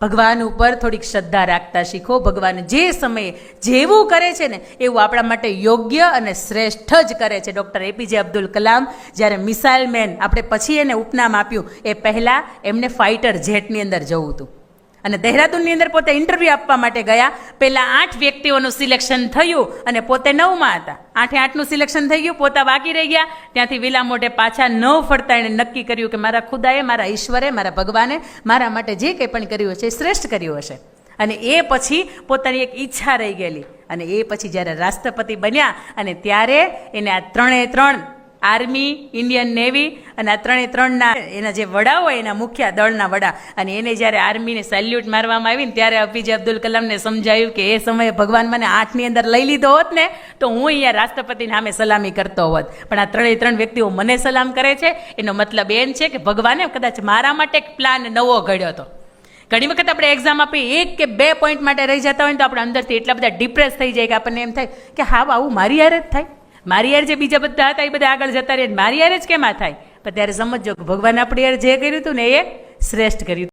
ભગવાન ઉપર થોડીક શ્રદ્ધા રાખતા શીખો. ભગવાન જે સમયે જેવું કરે છે ને, એવું આપણા માટે યોગ્ય અને શ્રેષ્ઠ જ કરે છે. ડૉક્ટર એપીજે અબ્દુલ કલામ જ્યારે મિસાઇલ મેન, આપણે પછી એને ઉપનામ આપ્યું, એ પહેલાં એમને ફાઇટર જેટની અંદર જવું હતું. અને દહેરાદૂનની અંદર પોતે ઇન્ટરવ્યૂ આપવા માટે ગયા. પહેલાં આઠ વ્યક્તિઓનું સિલેક્શન થયું અને પોતે નવમાં હતા. આઠે આઠનું સિલેક્શન થઈ ગયું, પોતા બાકી રહી ગયા. ત્યાંથી વિલા મોઢે પાછા નવ ફરતા એણે નક્કી કર્યું કે મારા ખુદાએ, મારા ઈશ્વરે, મારા ભગવાને મારા માટે જે કંઈ પણ કર્યું હશે એ શ્રેષ્ઠ કર્યું હશે. અને એ પછી પોતાની એક ઈચ્છા રહી ગયેલી. અને એ પછી જ્યારે રાષ્ટ્રપતિ બન્યા અને ત્યારે એને આ ત્રણે ત્રણ આર્મી, ઇન્ડિયન નેવી અને આ ત્રણે ત્રણના એના જે વડા હોય, એના મુખ્ય દળના વડા. અને એને જ્યારે આર્મીને સેલ્યુટ મારવામાં આવી ને ત્યારે અપીજે અબ્દુલ કલામને સમજાયું કે એ સમયે ભગવાન મને આઠની અંદર લઈ લીધો હોત ને, તો હું અહીંયા રાષ્ટ્રપતિને સામે સલામી કરતો હોત. પણ આ ત્રણે ત્રણ વ્યક્તિઓ મને સલામ કરે છે. એનો મતલબ એમ છે કે ભગવાને કદાચ મારા માટે એક પ્લાન નવો ઘડ્યો હતો. ઘણી વખત આપણે એક્ઝામ આપી, એક કે બે પોઈન્ટ માટે રહી જતા હોય તો આપણે અંદરથી એટલા બધા ડિપ્રેસ થઈ જાય કે આપણને એમ થાય કે હા, આવું મારી યારે જ થાય. મારી યાર જે બીજા બધા હતા એ બધા આગળ જતા રહે મારી યાર જ કેમ થાય? પણ ત્યારે સમજો ભગવાન આપણી યાર જે કર્યું હતું ને એ શ્રેષ્ઠ કર્યું